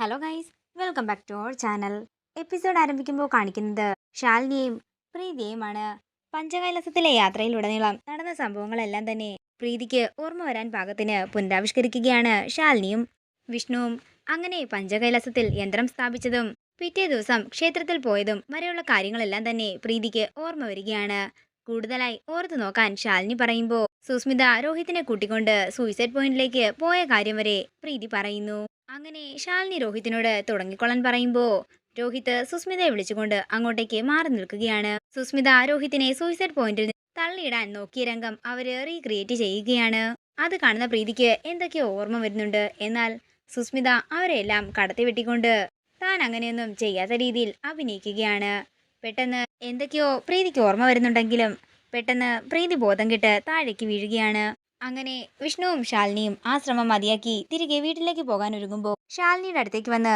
Hello guys welcome back to our channel episode ആരംഭിക്കുമ്പോൾ കാണിക്കുന്നത് ശാലിനിയും പ്രീതിയുമാണ്. പഞ്ചകൈലാസത്തിലെ യാത്രയിലുടനീളം നടന്ന സംഭവങ്ങളെല്ലാം തന്നെ പ്രീതിക്ക് ഓർമ്മ വരാൻ പാകത്തിന് പുനരാവിഷ്കരിക്കുകയാണ് ശാലിനിയും വിഷ്ണുവും. അങ്ങനെ പഞ്ചകൈലാസത്തിൽ യന്ത്രം സ്ഥാപിച്ചതും പിറ്റേ ദിവസം ക്ഷേത്രത്തിൽ പോയതും വരെയുള്ള കാര്യങ്ങളെല്ലാം തന്നെ പ്രീതിക്ക് ഓർമ്മ വരികയാണ്. കൂടുതലായി ഓർത്തു നോക്കാൻ ശാലിനി പറയുമ്പോൾ സുസ്മിത രോഹിത്തിനെ കൂട്ടിക്കൊണ്ട് സൂയിസൈഡ് പോയിന്റിലേക്ക് പോയ കാര്യം വരെ പ്രീതി പറയുന്നു. അങ്ങനെ ശാലിനി രോഹിത്തിനോട് തുടങ്ങിക്കൊള്ളാൻ പറയുമ്പോൾ രോഹിത് സുസ്മിതയെ വിളിച്ചുകൊണ്ട് അങ്ങോട്ടേക്ക് മാറി നിൽക്കുകയാണ്. സുസ്മിത രോഹിത്തിനെ സൂയിസൈഡ് പോയിന്റിൽ തള്ളിയിടാൻ നോക്കിയ രംഗം അവർ റീക്രിയേറ്റ് ചെയ്യുകയാണ്. അത് കാണുന്ന പ്രീതിക്ക് എന്തൊക്കെയോ ഓർമ്മ വരുന്നുണ്ട്. എന്നാൽ സുസ്മിത അവരെല്ലാം കടത്തി വെട്ടിക്കൊണ്ട് താൻ അങ്ങനെയൊന്നും ചെയ്യാത്ത രീതിയിൽ അഭിനയിക്കുകയാണ്. പെട്ടെന്ന് എന്തൊക്കെയോ പ്രീതിക്ക് ഓർമ്മ വരുന്നുണ്ടെങ്കിലും പെട്ടെന്ന് പ്രീതി ബോധം കെട്ട് താഴേക്ക് വീഴുകയാണ്. അങ്ങനെ വിഷ്ണുവും ശാലിനിയും ആ ശ്രമം മതിയാക്കി തിരികെ വീട്ടിലേക്ക് പോകാൻ ഒരുങ്ങുമ്പോൾ ശാലിനിയുടെ അടുത്തേക്ക് വന്ന്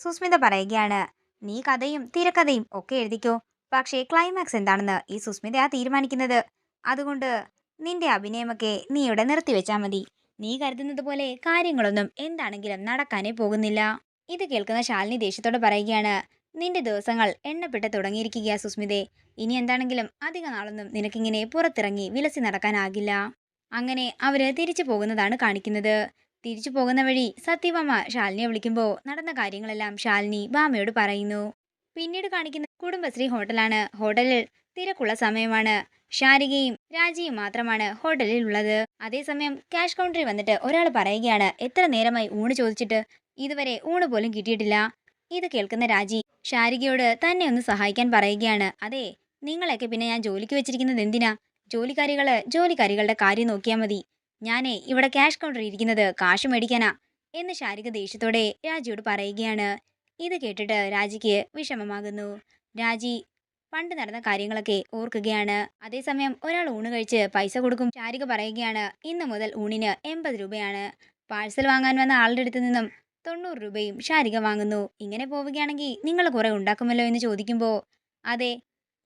സുസ്മിത പറയുകയാണ് നീ കഥയും തിരക്കഥയും ഒക്കെ എഴുതിക്കോ. പക്ഷേ ക്ലൈമാക്സ് എന്താണെന്ന് ഈ സുസ്മിതയാ തീരുമാനിക്കുന്നത്. അതുകൊണ്ട് നിന്റെ അഭിനയമൊക്കെ നീ ഇവിടെ നിർത്തിവെച്ചാൽ മതി. നീ കരുതുന്നത് പോലെ കാര്യങ്ങളൊന്നും എന്താണെങ്കിലും നടക്കാനേ പോകുന്നില്ല. ഇത് കേൾക്കുന്ന ശാലിനി ദേഷ്യത്തോടെ പറയുകയാണ് നിന്റെ ദിവസങ്ങൾ എണ്ണപ്പെട്ട് തുടങ്ങിയിരിക്കുക സുസ്മിതേ. ഇനി എന്താണെങ്കിലും അധിക നാളൊന്നും നിനക്കിങ്ങനെ പുറത്തിറങ്ങി വിലസി നടക്കാനാകില്ല. അങ്ങനെ അവർ തിരിച്ചു പോകുന്നതാണ് കാണിക്കുന്നത്. തിരിച്ചു പോകുന്ന വഴി സത്യഭാമ ശാലിനിയെ വിളിക്കുമ്പോൾ നടന്ന കാര്യങ്ങളെല്ലാം ശാലിനി ഭാമയോട് പറയുന്നു. പിന്നീട് കാണിക്കുന്ന കുടുംബശ്രീ ഹോട്ടലാണ്. ഹോട്ടലിൽ തിരക്കുള്ള സമയമാണ്. ശാരികയും രാജിയും മാത്രമാണ് ഹോട്ടലിൽ ഉള്ളത്. അതേസമയം ക്യാഷ് കൗണ്ടറിൽ വന്നിട്ട് ഒരാൾ പറയുകയാണ് എത്ര നേരമായി ഊണ് ചോദിച്ചിട്ട് ഇതുവരെ ഊണ് പോലും കിട്ടിയിട്ടില്ല. ഇത് കേൾക്കുന്ന രാജി ശാരികയോട് തന്നെ ഒന്ന് സഹായിക്കാൻ പറയുകയാണ്. അതെ നിങ്ങളെയൊക്കെ പിന്നെ ഞാൻ ജോലിക്ക് വെച്ചിരിക്കുന്നത് എന്തിനാ? ജോലിക്കാരികൾ ജോലിക്കാരികളുടെ കാര്യം നോക്കിയാൽ മതി. ഞാനേ ഇവിടെ ക്യാഷ് കൗണ്ടറിൽ ഇരിക്കുന്നത് കാശ് മേടിക്കാനാ. എന്ന് ഷാരിക ദേഷ്യത്തോടെ രാജിയോട് പറയുകയാണ്. ഇത് കേട്ടിട്ട് രാജിക്ക് വിഷമമാകുന്നു. രാജി പണ്ട് നടന്ന കാര്യങ്ങളൊക്കെ ഓർക്കുകയാണ്. അതേസമയം ഒരാൾ ഊണ് കഴിച്ച് പൈസ കൊടുക്കും ഷാരിക പറയുകയാണ്. ഇന്ന് മുതൽ ഊണിന് എൺപത് രൂപയാണ്. പാഴ്സൽ വാങ്ങാൻ വന്ന ആളുടെ അടുത്ത് നിന്നും തൊണ്ണൂറ് രൂപയും ശാരിക വാങ്ങുന്നു. ഇങ്ങനെ പോവുകയാണെങ്കിൽ നിങ്ങൾ കുറെ ഉണ്ടാക്കുമല്ലോ എന്ന് ചോദിക്കുമ്പോൾ അതെ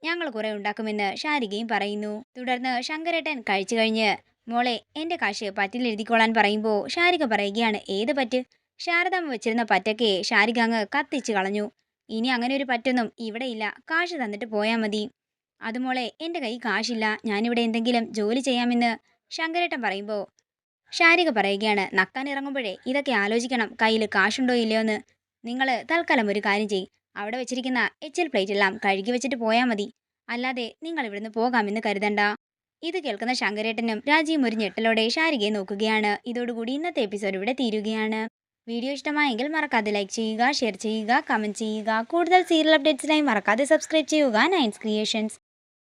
ഞങ്ങൾ കുറെ ഉണ്ടാക്കുമെന്ന് ശാരികയും പറയുന്നു. തുടർന്ന് ശങ്കരേട്ടൻ കഴിച്ചു കഴിഞ്ഞ് മോളെ എന്റെ കാശ് പറ്റിൽ എഴുതിക്കോളാൻ പറയുമ്പോൾ ശാരിക പറയുകയാണ് ഏത് പറ്റ്? ശാരദാമ്മ വെച്ചിരുന്ന പറ്റൊക്കെ ശാരിക അങ്ങ് കത്തിച്ച് കളഞ്ഞു. ഇനി അങ്ങനെ ഒരു പറ്റൊന്നും ഇവിടെ ഇല്ല കാശ് തന്നിട്ട് പോയാൽ മതി. അതുമോളെ എന്റെ കൈ കാശില്ല ഞാനിവിടെ എന്തെങ്കിലും ജോലി ചെയ്യാമെന്ന് ശങ്കരേട്ടൻ പറയുമ്പോൾ ശാരിക പറയുകയാണ് നക്കാൻ ഇറങ്ങുമ്പോഴേ ഇതൊക്കെ ആലോചിക്കണം. കയ്യിൽ കാശുണ്ടോ ഇല്ലയോ എന്ന് നിങ്ങൾ തൽക്കാലം ഒരു കാര്യം ചെയ്യും. അവിടെ വെച്ചിരിക്കുന്ന എച്ച് എൽ പ്ലേറ്റ് എല്ലാം കഴുകി വെച്ചിട്ട് പോയാൽ മതി. അല്ലാതെ നിങ്ങൾ ഇവിടുന്ന് പോകാമെന്ന് കരുതണ്ട. ഇത് കേൾക്കുന്ന ശങ്കരേട്ടനും രാജിയും ഒരു ഞെട്ടലോടെ ശാരികയെ നോക്കുകയാണ്. ഇതോടുകൂടി ഇന്നത്തെ എപ്പിസോഡ് ഇവിടെ തീരുകയാണ്. വീഡിയോ ഇഷ്ടമായെങ്കിൽ മറക്കാതെ ലൈക്ക് ചെയ്യുക ഷെയർ ചെയ്യുക കമന്റ് ചെയ്യുക. കൂടുതൽ സീരിയൽ അപ്ഡേറ്റ്സിനായി മറക്കാതെ സബ്സ്ക്രൈബ് ചെയ്യുക. നയൻസ് ക്രിയേഷൻസ്